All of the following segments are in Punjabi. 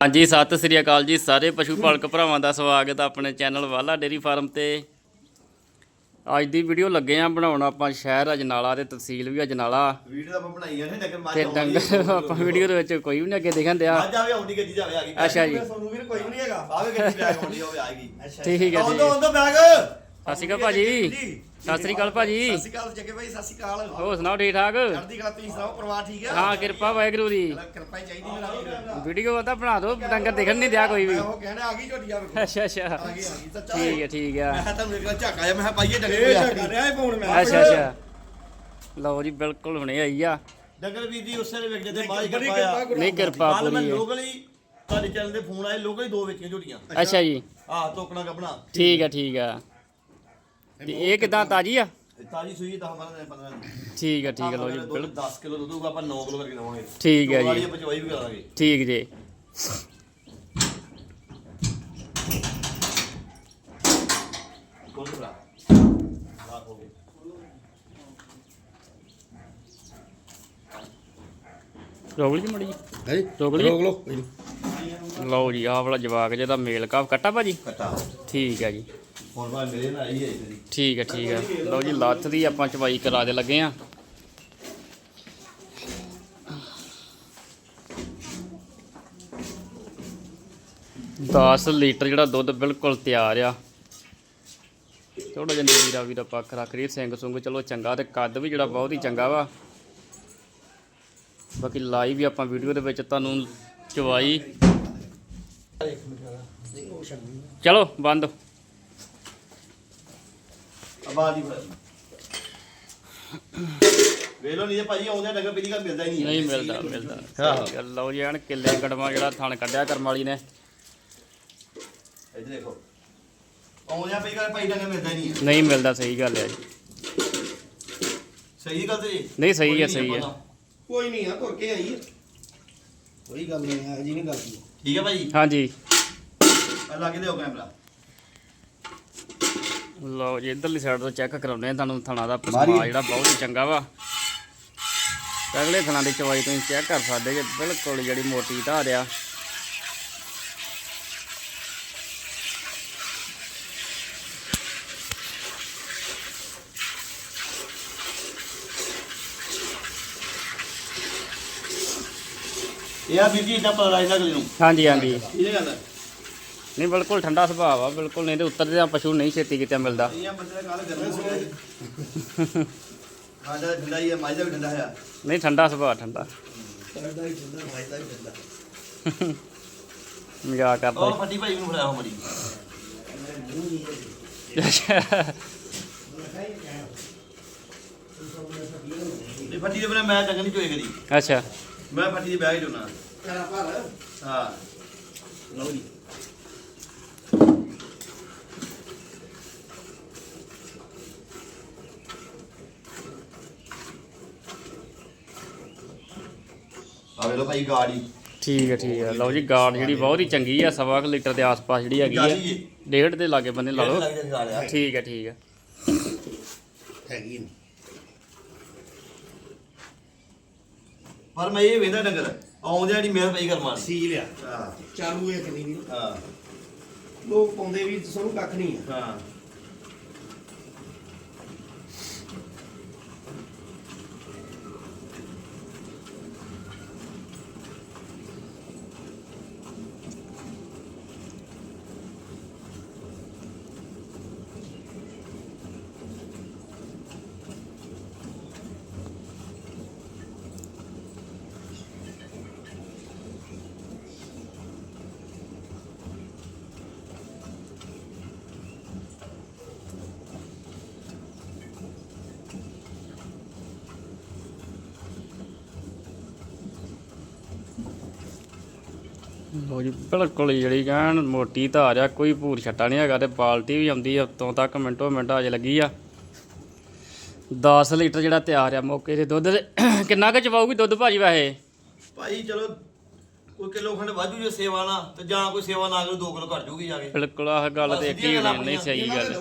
ਹਾਂਜੀ ਸਤਿ ਸ੍ਰੀ ਅਕਾਲ ਜੀ ਸਾਰੇ ਪਸ਼ੂ ਪਾਲਕ ਭਰਾਵਾਂ ਦਾ ਸਵਾਗਤ ਹੈ ਆਪਣੇ ਚੈਨਲ ਵਾਲਾ ਡੇਰੀ ਫਾਰਮ ਤੇ। ਅੱਜ ਦੀ ਵੀਡੀਓ ਲੱਗੇ ਆ ਬਣਾਉਣ ਆਪਾਂ ਸ਼ਹਿਰ ਅਜਨਾਲਾ ਤੇ ਤਹਿਸੀਲ ਵੀ ਅਜਨਾਲਾ। ਵੀਡੀਓ ਤਾਂ ਆਪਾਂ ਬਣਾਈ ਆ ਨੇ ਲੇਕਿਨ ਤੇ ਡੰਗਰ ਆਪਾਂ ਵੀਡੀਓ ਦੇ ਵਿੱਚ ਕੋਈ ਵੀ ਨਹੀਂ ਅੱਗੇ ਦਿਖਣ ਦਿਆ। ਮੱਝ ਆਵੇ ਆਉਂਦੀ ਗੱਡੀ ਜਾਵੇ ਆ ਗਈ। ਅੱਛਾ ਜੀ। ਸਾਨੂੰ ਵੀਰ ਕੋਈ ਵੀ ਨਹੀਂ ਹੈਗਾ। ਆਵੇ ਗੱਡੀ ਬੈਗ ਆਉਂਦੀ ਹੋਵੇ ਆਏਗੀ ਠੀਕ ਹੈ ਜੀ। ਆਉਂਦਾ ਆਉਂਦਾ ਬੈਗ। ਸਤਿ ਸ਼੍ਰੀ ਅਕਾਲ ਭਾਜੀ। ਸਤਿ ਸ੍ਰੀ ਅਕਾਲ ਭਾਜੀ। ਸਤਿ ਸ਼੍ਰੀ ਅਕਾਲ ਜੱਗੇ ਭਾਈ ਸਤਿ ਸ਼੍ਰੀ ਅਕਾਲ। ਹੋਰ ਸੁਣਾਓ ਠੀਕ ਠਾਕ? ਚੜ੍ਹਦੀ ਕਲਾ ਤੁਸੀਂ ਸੁਣਾਓ ਪਰਿਵਾਰ ਠੀਕ ਹੈ? ਹਾਂ ਕਿਰਪਾ ਵਾਹਿਗੁਰੂ ਦੀ। ਕਿਰਪਾ ਹੀ ਚਾਹੀਦੀ ਮੇਰਾ ਵੀਰ ਵੀਡੀਓ ਤਾਂ ਬਣਾ ਦਿਓ ਡੰਗਰ ਦਿਖਣ ਨਹੀਂ ਦਿਆ ਕੋਈ ਵੀ। ਮੈਂ ਉਹ ਕਹਿਣਾ ਆ ਗਈ ਝੋਟੀ ਆ ਵੇਖੋ ਅੱਛਾ ਅੱਛਾ। ਆ ਗਈ ਆ ਗਈ ਸੱਚਾ। ਠੀਕ ਹੈ ਠੀਕ ਹੈ। ਮੈਂ ਤਾਂ ਮੇਰੇ ਕੋਲ ਝਾਕਾ ਜਾ ਮੈਂ ਕਿਹਾ ਪਾਈਏ ਡੰਗਰ ਇਹ ਝਾਕਾ ਰਿਹਾ ਇਹ ਫੋਨ ਮੈਂ। ਅੱਛਾ ਅੱਛਾ। ਲਓ ਜੀ ਬਿਲਕੁਲ ਹੁਣੇ ਆਈ ਆ। ਡੰਗਰ ਵੀਰ ਦੀ ਉਸੇ ਵੇਲੇ ਵੇਖਦੇ ਤੇ ਬਾਅਦ ਬੜੀ ਕਿਰਪਾ ਆ। ਨਹੀਂ ਕਿਰਪਾ ਮੈਂ ਪੂਰੀ ਹੈ। ਲੋਕਲੀ ਤੁਹਾਡੇ ਚੈਨਲ ਤੇ ਫੋਨ ਆਏ ਲੋਕਲੀ ਦੋ ਵੇਚੀਆਂ ਝੋਟੀਆਂ। ਅੱਛਾ ਜੀ। ਆਹ ਤੋਕਣਾ ਕੱਪਣਾ ਠੀਕ ਹੈ ਠੀਕ ਹੈ। ਤੇ ਇਹ ਕਿਦਾਂ ਤਾਜੀ ਆ? ਤਾਜੀ ਸੂਈ 10 12 ਦਿਨ 15 ਦਿਨ। ਠੀਕ ਹੈ ਠੀਕ ਹੈ ਲਓ ਜੀ ਬਿਲਕੁਲ। 10 ਕਿਲੋ ਦੁੱਧ ਹੋਊਗਾ ਆਪਾਂ 9 ਕਿਲੋ ਕਰਕੇ ਦਵਾਂਗੇ। ਠੀਕ ਹੈ ਜੀ। ਆਪਾਂ ਚਵਾਈ ਵੀ ਕਰਾਂਗੇ ਠੀਕ ਜੀ। ਰੋਕ ਲਈ ਮੜੀ ਹੈ ਰੋਕ ਲਈ ਰੋਕ ਲੋ ਲਓ। ਜੀ ਆਹ ਵਾਲਾ ਜਵਾਕ ਜਿਹਦਾ ਮੇਲ ਕਾਫ ਕੱਟਾ ਭਾਜੀ? ਕਟਾ। ਠੀਕ ਹੈ ਜੀ। ਹੁਣ ਬਾਅਦ ਮੇਰੇ ਨਾਲ ਆਈ ਹੈ ਤੇਰੀ ਠੀਕ ਹੈ ਠੀਕ ਹੈ ਲਓ ਜੀ ਲੱਥ ਦੀ ਆਪਾਂ ਚਵਾਈ ਕਰਾ ਦੇ ਲੱਗੇ ਆ ਦਸ ਲੀਟਰ ਜਿਹੜਾ ਦੁੱਧ ਬਿਲਕੁਲ ਤਿਆਰ ਆ। ਥੋੜਾ ਜਿਹਾ ਨੀਰਾ ਵੀਰਾ ਪੱਖ ਰੱਖ ਰਹੀ ਸਿੰਘ ਸੁੰਗ ਚਲੋ ਚੰਗਾ ਤੇ ਕੱਦ ਵੀ ਜਿਹੜਾ ਬਹੁਤ ਹੀ ਚੰਗਾ ਵਾ। ਬਾਕੀ ਲਾਈਵ ਵੀ ਆਪਾਂ ਵੀਡੀਓ ਦੇ ਵਿੱਚ ਤੁਹਾਨੂੰ ਚਵਾਈ। ਚਲੋ, ਬੰਦ। ਆਬਾਦ ਹੀ ਵੇਲੋ ਨਹੀਂ ਤੇ ਭਾਜੀ ਆਉਂਦੇ ਡੰਗਰ ਪਹਿਲੀ ਗੱਲ ਮਿਲਦਾ ਹੀ ਨਹੀਂ। ਨਹੀਂ ਮਿਲਦਾ ਮਿਲਦਾ। ਲਓ ਜੀ ਐਨ ਕਿੱਲੇ ਗੜਮਾ ਜਿਹੜਾ ਥਣ ਕੱਢਿਆ ਕਰਮ ਵਾਲੀ ਨੇ। ਇੱਧਰ ਦੇਖੋ। ਆਉਂਦੇ ਪਹਿਲੀ ਗੱਲ ਭਾਈ ਡੰਗਰ ਮਿਲਦਾ ਹੀ ਨਹੀਂ ਹੈ। ਨਹੀਂ ਮਿਲਦਾ ਸਹੀ ਗੱਲ ਹੈ ਜੀ। ਸਹੀ ਗੱਲ ਤੇ? ਨਹੀਂ, ਸਹੀ ਕੋਈ ਹੈ, ਨਹੀਂ ਸਹੀ ਹੈ। ਪਤਾ। ਕੋਈ ਨਹੀਂ ਆ ਤੁਰ ਕੇ ਆਈ ਹੈ ਕੋਈ ਗੱਲ ਨਹੀਂ ਹੈ ਜੀ ਨਹੀਂ ਗੱਲ। ਕੀ ਠੀਕ ਹੈ ਭਾਈ ਹਾਂਜੀ। ਆ ਲਾ ਕੇ ਦਿਓ ਕੈਮਰਾ। ਲਓ ਜੀ ਇਧਰਲੀ ਸਾਈਡ ਤੋਂ ਚੈੱਕ ਕਰਾਉਂਦੇ ਆ ਤੁਹਾਨੂੰ ਥਣਾ ਦਾ। ਪਸਮਾ ਜਿਹੜਾ ਬਹੁਤ ਹੀ ਚੰਗਾ ਵਾ। ਅਗਲੇ ਥਣਾ ਦੀ ਚਵਾਈ ਤੁਸੀਂ ਚੈੱਕ ਕਰ ਸਕਦੇ ਜੇ ਬਿਲਕੁਲ ਜਿਹੜੀ ਮੋਟੀ ਧਾਰ ਆ। ਇਹ ਆ ਵੀਰ ਜੀ ਇਦਾਂ ਪਤਾ ਲੱਗਦਾ ਅਗਲੇ ਨੂੰ। ਹਾਂਜੀ ਹਾਂਜੀ। ਇਹ ਗੱਲ ਨਹੀਂ ਬਿਲਕੁਲ ਠੰਡਾ ਸੁਭਾਅ ਆ ਬਿਲਕੁਲ ਨਹੀਂ ਤੇ ਉੱਤਰਦੇ ਆ ਪਸ਼ੂ ਨਹੀਂ ਛੇਤੀ ਕਿਤੇ ਮਿਲਦਾ। ਇਹ ਬੰਦੇ ਦਾ ਕਾਲ ਗਰਮ ਹੋ ਗਿਆ ਖਾਦਾ ਠੰਡਾ ਹੀ ਹੈ ਮਾਝ ਦਾ ਵੀ ਠੰਡਾ ਹੈ ਨਹੀਂ ਠੰਡਾ ਸੁਭਾਅ ਠੰਡਾ। ਹੀ ਮਜ਼ਾਕ ਕਰਦਾ ਉਹ ਫੱਟੀ ਭਾਈ ਨੂੰ ਫੜਾਇਆ ਹੋ ਮੜੀ। ਇਹ ਫੱਟੀ ਦੇ ਬਿਨਾ ਮੈਂ ਡੰਗਰ ਨਹੀਂ ਚੋਏ ਕਦੀ। ਅੱਛਾ। ਮੈਂ ਫੱਟੀ ਦੇ ਬੈਗ ਪਰ ਹਾਂ। ਲਓ ਜੀ। ਆ ਵੇ ਲੋ ਭਾਈ ਗਾੜੀ। ਠੀਕ ਹੈ ਠੀਕ ਹੈ ਲਓ ਜੀ ਗਾਰਡ ਜਿਹੜੀ ਬਹੁਤ ਹੀ ਚੰਗੀ ਆ ਸਵਾ ਕੁ ਲੀਟਰ ਦੇ ਆਸ-ਪਾਸ ਜਿਹੜੀ ਹੈਗੀ ਗਾੜੀ ਆ ਜੀ। ਡੇਢ ਦੇ ਲਾਗੇ ਬੰਨੇ ਲਾ ਲਓ। ਲੱਗ ਜਾ ਗਾੜਿਆ ਠੀਕ ਹੈ ਠੀਕ ਹੈ ਹੈਗੀ ਨਹੀਂ ਪਰ ਮੈਂ ਇਹ ਵੇਂਦਾ ਡੰਗਰ ਆਉਂਦੇ ਜਿਹੜੀ ਮਿਹਰ ਪਈ ਕਰਮਾਨ ਸੀ ਲਿਆ ਹਾਂ। ਚਾਲੂ ਹੈ ਕਿ ਨਹੀਂ? ਹਾਂ। ਲੋਕ ਪਾਉਂਦੇ ਵੀ ਸਾਨੂੰ ਕੱਖ ਨਹੀਂ ਹੈ ਹਾਂ। ਲਓ ਜੀ। ਬਿਲਕੁਲ ਜਿਹੜੀ ਕਹਿਣ ਮੋਟੀ ਧਾਰ ਆ ਕੋਈ ਭੂਰ ਛੱਟਾ ਨਹੀਂ ਹੈਗਾ ਤੇ ਬਾਲਟੀ ਵੀ ਆਉਂਦੀ ਆ ਉੱਤੋਂ ਤੱਕ ਮਿੰਟੋ ਮਿੰਟ ਅਜੇ ਲੱਗੀ ਆ। 10 ਲੀਟਰ ਜਿਹੜਾ ਤਿਆਰ ਆ ਮੌਕੇ ਤੇ ਦੁੱਧ ਦੇ ਕਿੰਨਾ ਕੁ ਚਵਾਊਗੀ ਦੁੱਧ ਭਾਜੀ ਵੈਸੇ? ਭਾਈ ਚਲੋ ਕੋਈ ਕਿਲੋ ਖੰਡ ਵਾਧੂ ਜੇ ਸੇਵਾ ਨਾ ਤੇ ਜਾਂ ਕੋਈ ਸੇਵਾ ਨਾ ਕਰੂ 2 ਕਿਲੋ ਘਟ ਜੂਗੀ ਜਾ ਕੇ। ਬਿਲਕੁਲ ਆਹ ਗੱਲ ਤੇ ਇੱਕ ਹੀ ਨਹੀਂ ਸਹੀ ਗੱਲ।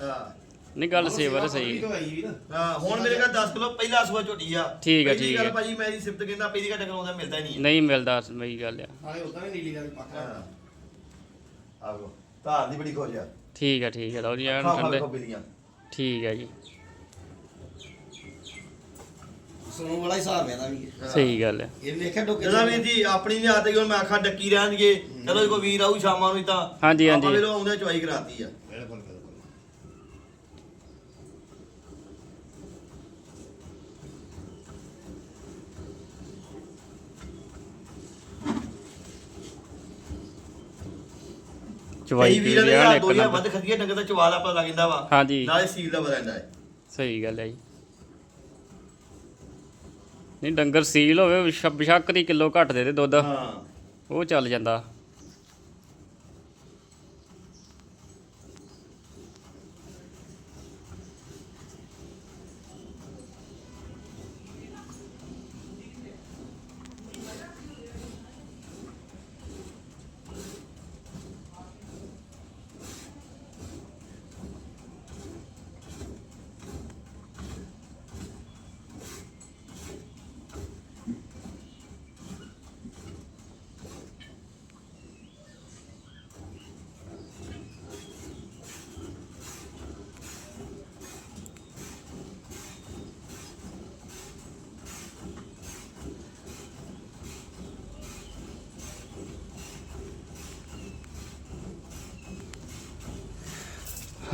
ਹਾਂ। ਨਹੀਂ ਗੱਲ ਸੇਵਰ ਸਹੀ। ਵੀ ਹਾਂ ਹੁਣ ਮੇਰੇ ਕੋਲ 10 ਕਿਲੋ ਪਹਿਲਾ ਸੂਆ ਝੋਟੀ ਆ। ਠੀਕ ਆ, ਪਹਿਲੀ ਠੀਕ ਗੱਲ ਆ। ਭਾਜੀ ਮੇਰੀ ਸਿਫਤ ਕਹਿੰਦਾ ਪਹਿਲੀ ਘੱਟ ਕਰਾਉਂਦਾ ਮਿਲਦਾ ਹੀ ਨਹੀਂ ਨਹੀਂ ਮਿਲਦਾ ਸਹੀ ਗੱਲ ਆ। ਨਾਲੇ ਉਦਾਂ ਵੀ ਨੀਲੀ ਦਾ ਪੱਕਾ। ਹਾਂ। ਆਗੋ ਧਾਰ ਦੀ ਬੜੀ ਖੋਜ ਆ। ਠੀਕ ਆ ਠੀਕ ਆ ਲਓ ਜੀ ਐਨ ਖਾ ਖਾ ਠੰਡੇ। ਵੇਖੋ ਬਿਲੀਆਂ। ਠੀਕ ਆ ਜੀ। ਸੁਣਨ ਵਾਲਾ ਹਿਸਾਬ ਹੈ ਦਾ ਵੀ। ਸਹੀ ਗੱਲ ਆ। ਇਹ ਵੇਖਿਆ ਡੋਕੇ ਜਦੋਂ ਵੀਰ ਜੀ ਆਪਣੀ ਨਹੀਂ ਆਦਤ ਹੁਣ ਮੈਂ ਆਖਾਂ ਡੱਕੀ ਰਹਿਣਗੇ ਚਲੋ ਕੋਈ ਵੀਰ ਆਊ ਸ਼ਾਮਾਂ ਨੂੰ ਤਾਂ ਹਾਂਜੀ, ਆਪਾਂ ਹਾਂਜੀ। ਵੇਲੋ ਆਉਂਦੇ ਚੁਆਈ ਕਰਾਤੀ ਆ। ਬਿਲਕੁਲ। ਚਵਾਈ ਕਈ ਵੀਰਾਂ ਦੇ ਦੋਰੀਆਂ ਨੰਬਰ ਵੱਧ ਖੱਦੀਆਂ ਡੰਗਰ ਦਾ ਚਵਾਲ ਆਪਾਂ ਲੱਗ ਜਾਂਦਾ ਵਾ। ਹਾਂਜੀ। ਨਾਲੇ ਸੀਲ ਦਾ ਪਤਾ ਹੈ। ਸਹੀ ਗੱਲ ਹੈ ਜੀ। ਨਹੀਂ ਡੰਗਰ ਸੀਲ ਹੋਵੇ ਛੱਬ ਛੱਕ ਦੀ ਕਿਲੋ ਘੱਟ ਦੇ ਦੇ ਦੁੱਧ। ਹਾਂ। ਉਹ ਚੱਲ ਜਾਂਦਾ।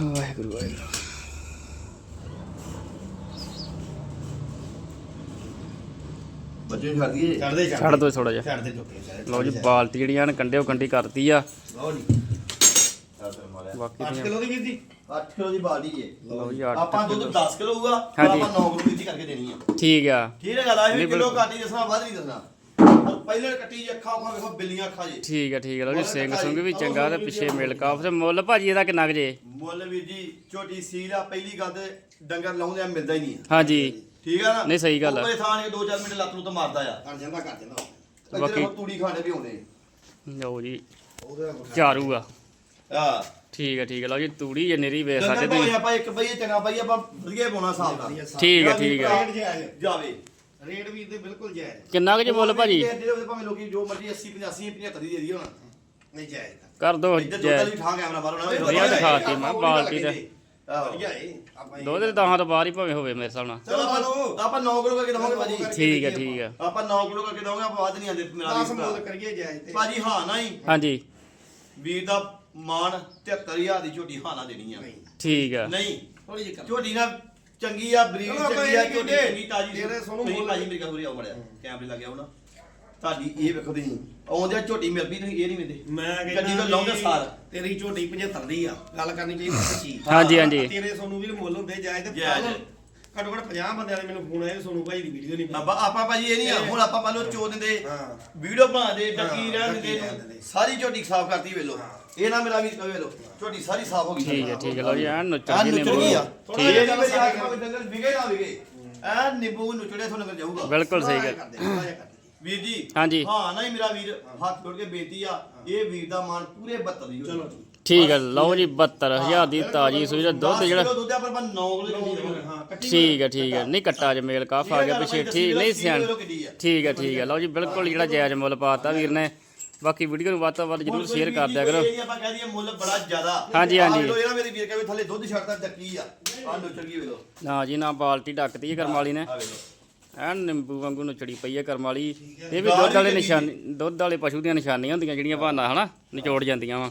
ਵਾਹਿਗੁਰੂ ਵਾਹਿਗੁਰੂ। ਬੱਚੇ ਛੱਡ ਦਈਏ? ਛੱਡ ਦੇ ਛੱਡ ਦੋ ਥੋੜਾ ਜਿਹਾ। ਛੱਡ ਦੇ ਛੱਡ ਲਓ ਜੀ ਬਾਲਟੀ ਜਿਹੜੀਆਂ ਨੇ ਕੰਡਿਓ ਕੰਡੀ ਕਰਤੀ ਆ। ਲਓ ਜੀ। ਬਾਕੀ 8 ਦੀਆਂ ਕਿਲੋ ਦੀ ਵੀਰ ਜੀ? 8 ਕਿਲੋ ਦੀ ਬਾਲਟੀ ਜੇ। ਲਓ ਜੀ ਆਪਾਂ 8 ਦੁੱਧ ਕਿਲੋ। 10 ਕਿਲੋ ਹੋਊਗਾ। ਆਪਾਂ 9 ਕਿਲੋ ਦੀ ਕਰਕੇ ਦੇਣੀ ਆ। ਠੀਕ ਆ। ਠੀਕ ਹੈ ਗੱਲ ਆ ਇਹ ਕਿਲੋ ਬਿਲਕੁਲ। ਘੱਟ ਹੀ ਦੱਸਣਾ ਵੱਧ ਨਹੀਂ ਦੱਸਣਾ। ਪਰ ਪਹਿਲੇ ਕੱਟੀ ਜੇ ਅੱਖਾਂ ਅੱਖਾਂ ਵੇਖੋ ਬਿੱਲੀਆਂ ਅੱਖਾਂ ਜੇ। ਠੀਕ ਆ ਠੀਕ ਆ ਲਓ ਜੀ ਸਿੰਘ ਸੁੰਗ? ਵੀ ਚੰਗਾ ਤੇ ਪਿੱਛੇ। ਮਿਲ ਕਾਫ ਤੇ ਮੁੱਲ ਭਾਜੀ ਇਹਦਾ ਕਿੰਨਾ ਕੁ ਜੇ? ਮੁੱਲ ਵੀਰ ਜੀ ਛੋਟੀ ਸੀਲ ਆ ਪਹਿਲੀ ਗੱਲ ਤੇ ਡੰਗਰ ਲਾਉਂਦੇ ਆ ਮਿਲਦਾ ਹੀ ਨਹੀਂ ਆ। ਹਾਂਜੀ ਠੀਕ ਆ ਨਾ? ਨਹੀਂ, ਸਹੀ ਗੱਲ ਆ। ਉੱਪਰੇ ਥਾਂ ਕੇ 2-4 ਮਿੰਟ ਲੱਤ ਨੂੰ ਤਾਂ ਮਾਰਦਾ ਆ। ਕਰ ਜਾਂਦਾ ਕਰ ਜਾਂਦਾ। ਬਾਕੀ- ਹੁਣ ਤੂੜੀ ਖਾਣੇ ਵੀ ਆਉਂਦੇ ਲਓ ਜੀ ਉਹਦੇ ਚਾਰੂ ਆ। ਆ ਠੀਕ ਆ ਠੀਕ ਆ ਲਓ ਜੀ ਤੂੜੀ ਜੇ ਨਿਰੀ ਵੇ ਡੰਗਰ ਸਾਡੇ ਭਾਵੇਂ ਤੇ ਆਪਾਂ ਇੱਕ ਬਈਏ ਚੰਗਾ ਬਈਏ ਆਪਾਂ ਵਧੀਆ ਪਾਉਣਾ ਹਿਸਾਬ ਦਾ ਠੀਕ ਆ ਠੀਕ ਆ। ਜਾਵੇ। ਰੇਟ ਵੀ ਤੇ ਬਿਲਕੁਲ ਜਾਇਜ਼ ਕਿੰਨਾ ਕੁ ਜੇ ਮੁੱਲ ਭਾਜੀ? ਜਿਹੜੇ ਭਾਵੇਂ ਲੋਕੀ ਜੋ ਮਰਜ਼ੀ 80 85 75 ਦੀ ਦੇ ਦੀ ਹੁਣ ਨਹੀਂ ਜਾਇਜ਼ ਕਰ ਦੋ ਇੱਧਰ ਦੁੱਧ ਵਾਲੀ ਠਾਂ ਕੈਮਰਾ ਬਾਹਰੋਂ ਨਾ ਵਧੀਆ ਦਿਖਾਤੀ ਮੈਂ ਬਾਲਟੀ ਆਹੋ। ਵਧੀਆ ਏ ਆਪਾਂ ਦੋ ਦੇ ਦਹਾਂ ਤੋਂ ਬਾਹਰ ਹੀ ਭਾਵੇਂ ਹੋਵੇ ਮੇਰੇ ਹਿਸਾਬ ਨਾਲ। ਚਲੋ ਆਪਾਂ ਆਪਾਂ 9 ਕਿਲੋ ਕਰਕੇ ਦਵਾਂਗੇ ਭਾਜੀ। ਠੀਕ ਆ ਠੀਕ ਆ ਆਪਾਂ 9 ਕਿਲੋ ਕਰਕੇ ਦਵਾਂਗੇ ਆਪਾਂ ਵੱਧ ਨਹੀਂ ਆਂਦੇ ਮੇਰਾ 10 ਵੀਰ ਮੁੱਲ ਭਰਾ। ਕਰੀਏ ਜਾਇਜ਼ ਤੇ। ਭਾਜੀ ਹਾਂ ਨਾ ਹੀ ਹਾਂਜੀ। ਵੀਰ ਦਾ ਮਾਨ 73000 ਦੀ ਝੋਟੀ ਹਾਂ ਨਾ ਦੇਣੀ ਆ। ਨਹੀਂ। ਠੀਕ ਆ ਨਹੀਂ। ਥੋੜੀ ਜਿਹੀ ਕਰ। ਝੋਟੀ ਨਾ ਚੰਗੀ ਆ ਬਰੀਡ ਚਲੋ ਆਪਾਂ ਚੰਗੀ ਆ ਇਹ ਝੋਟੀ ਕਹਿੰਦੇ, ਚੰਗੀ ਤਾਜੀ ਤੇਰੇ ਸੋਨੂੰ ਤੁਸੀਂ ਮੁੱਲ- ਭਾਜੀ ਮੇਰੀ ਗੱਲ ਪੂਰੀ ਆਉ ਮੜਿਆ ਕੈਮਰੇ ਲੱਗਿਆ ਹੋਣਾ। ਤੁਹਾਡੀ ਇਹ ਵੇਖੋ ਤੁਸੀਂ ਆਉਂਦੇ ਝੋਟੀ ਮਿਲ ਪਈ ਤੁਸੀਂ ਇਹ ਨਹੀਂ ਮਿਲਦੇ ਮੈਂ ਗੱਡੀ ਤੋਂ ਲਾਉਂਦੇ ਸਾਰ। ਤੇਰੀ ਝੋਟੀ 75 ਦੀ ਆ ਗੱਲ ਕਰਨੀ ਚਾਹੀਦੀ ਸੱਚੀ ਹਾਂਜੀ ਹਾਂਜੀ। ਤੇਰੇ ਸੋਨੂੰ ਵੀ ਮੁੱਲ ਹੁੰਦੇ ਜਾਇਜ਼ ਤੇ ਜਾਇਜ਼। ਘੱਟੋ ਘੱਟ 50 ਬੰਦਿਆਂ ਨੇ ਮੈਨੂੰ ਫੋਨ ਆਇਆ ਸੋਨੂੰ ਭਾਈ ਦੀ ਵੀਡੀਓ ਨਹੀਂ ਆਪਾਂ ਆਪਾਂ ਭਾਜੀ ਇਹ ਨਹੀਂ ਆ ਹੁਣ ਆਪਾਂ ਮੰਨ ਲਓ ਚੋ ਦਿੰਦੇ ਹਾਂ ਵੀਡੀਓ ਬਣਾਉਂਦੇ ਡੱਕੀ ਹਾਂ, ਰਹਿਣ ਡੱਕੀ ਦਿੰਦੇ ਰਹਿਣ ਇਹਨੂੰ। ਦਿੰਦੇ। ਸਾਰੀ ਝੋਟੀ ਸਾਫ਼ ਕਰਤੀ ਵੇਲੋ ਹਾਂ। ਇਹ ਨਾ ਮੇਰਾ ਵੀ ਕਹੇ ਲੋ ਝੋਟੀ ਸਾਰੀ ਸਾਫ਼ ਹੋ ਗਈ। ਠੀਕ ਹੈ ਠੀਕ ਹੈ ਲਓ ਜੀ ਐਨ ਆ ਨੁੱਚੜ ਜੀ ਨੁੱਚੜ ਗਈ ਆ। ਨਿੰਬੂ ਥੋੜਾ ਠੀਕ ਜਿਹਾ ਮੇਰੀ ਆਖ ਭਾਵੇਂ ਡੰਗਰ ਵਿਗੇ ਨਾ ਵਿਗੇ। ਐ ਨਿੰਬੂ ਨੁੱਚੜੇ ਤੋਂ ਨਗਰ ਜਾਊਗਾ। ਬਿਲਕੁਲ ਸਹੀ ਗੱਲ। ਕਰਦੇ ਥੋੜ੍ਹਾ ਜਿਹਾ ਕਰਦੇ ਜੀ। ਵੀਰ ਜੀ ਹਾਂਜੀ। ਹਾਂ ਨਾ ਹੀ ਮੇਰਾ ਵੀਰ ਹੱਥ ਜੋੜ ਕੇ ਬੇਨਤੀ ਆ ਇਹ ਵੀਰ ਦਾ ਮਾਨ ਪੂਰੇ 72 ਦੀ ਚਲੋ ਜੀ। ਠੀਕ ਹੈ ਲਓ ਜੀ 72000 ਦੀ ਤਾਜੀ ਸੂਈ ਦਾ ਦੁੱਧ ਜਿਹੜਾ ਦੁੱਧ ਆ ਪਰ 9 ਕਿਲੋ ਹਾਂ ਕੱਟੀ ਠੀਕ ਹੈ ਠੀਕ ਹੈ ਨਹੀਂ ਕੱਟਾ ਜ ਮੇਲ ਕਾਫ ਆ ਗਿਆ ਪਿੱਛੇ। ਠੀਕ ਨਹੀਂ ਸਿਆਣ। ਠੀਕ ਹੈ ਠੀਕ ਹੈ ਲਓ ਜੀ ਬਿਲਕੁਲ ਜਿਹੜਾ ਜਾਇਜ਼ ਮੁੱਲ ਪਾਤਾ ਵੀਰ ਨੇ। ਬਾਕੀ ਵੀਡੀਓ ਨੂੰ ਵੱਧ ਤੋਂ ਵੱਧ ਜਰੂਰ ਸ਼ੇਅਰ ਕਰ ਦਿਆ ਕਰੋ। ਇਹ ਆਪਾਂ ਕਹਿ ਦਈਏ ਮੁੱਲ ਬੜਾ ਜ਼ਿਆਦਾ। ਹਾਂਜੀ, ਹਾਂਜੀ। ਵੇਖੋ ਇਹ ਨਾ ਮੇਰੀ ਵੀਰ ਕਹੇ ਥੱਲੇ ਦੁੱਧ ਛੱਡਦਾ ਚੱਕੀ ਆ। ਆ ਨੁੱਚੜ ਗਈ ਵੇਲੋ ਨਾ ਜੀ ਨਾ ਬਾਲਟੀ ਡੱਕਤੀ ਹੈ ਕਰਮ ਵਾਲੀ ਨੇ। ਐਨ ਨਿੰਬੂ ਵਾਂਗੂ ਨੁਚੜੀ ਪਈ ਹੈ ਕਰਮ ਵਾਲੀ। ਇਹ ਵੀ ਦੁੱਧ ਵਾਲੇ ਨਿਸ਼ਾਨੀ ਦੁੱਧ ਵਾਲੇ ਪਸ਼ੂ ਦੀਆਂ ਨਿਸ਼ਾਨੀਆਂ ਹੁੰਦੀਆਂ ਜਿਹੜੀਆਂ ਬਹਾਨਾ ਹਨਾ? ਨਿਚੋੜ ਜਾਂਦੀਆਂ ਵਾ।